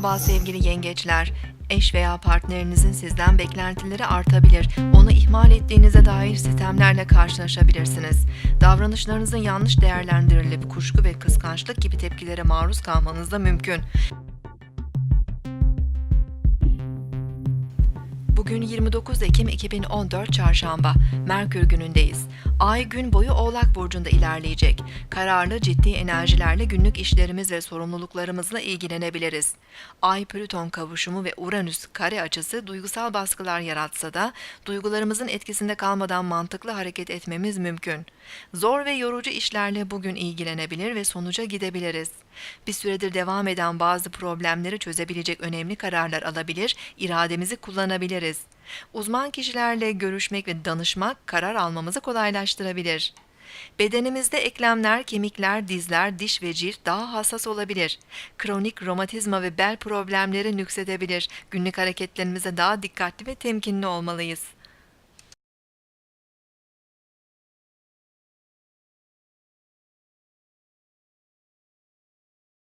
Merhaba sevgili yengeçler. Eş veya partnerinizin sizden beklentileri artabilir. Onu ihmal ettiğinize dair sistemlerle karşılaşabilirsiniz. Davranışlarınızın yanlış değerlendirilip kuşku ve kıskançlık gibi tepkilere maruz kalmanız da mümkün. Bugün 29 Ekim 2014 Çarşamba. Merkür günündeyiz. Ay gün boyu Oğlak burcunda ilerleyecek. Kararlı, ciddi enerjilerle günlük işlerimiz ve sorumluluklarımızla ilgilenebiliriz. Ay Plüton kavuşumu ve Uranüs kare açısı duygusal baskılar yaratsa da duygularımızın etkisinde kalmadan mantıklı hareket etmemiz mümkün. Zor ve yorucu işlerle bugün ilgilenebilir ve sonuca gidebiliriz. Bir süredir devam eden bazı problemleri çözebilecek önemli kararlar alabilir, irademizi kullanabiliriz. Uzman kişilerle görüşmek ve danışmak karar almamızı kolaylaştırabilir. Bedenimizde eklemler, kemikler, dizler, diş ve cilt daha hassas olabilir. Kronik romatizma ve bel problemleri nüksedebilir. Günlük hareketlerimize daha dikkatli ve temkinli olmalıyız.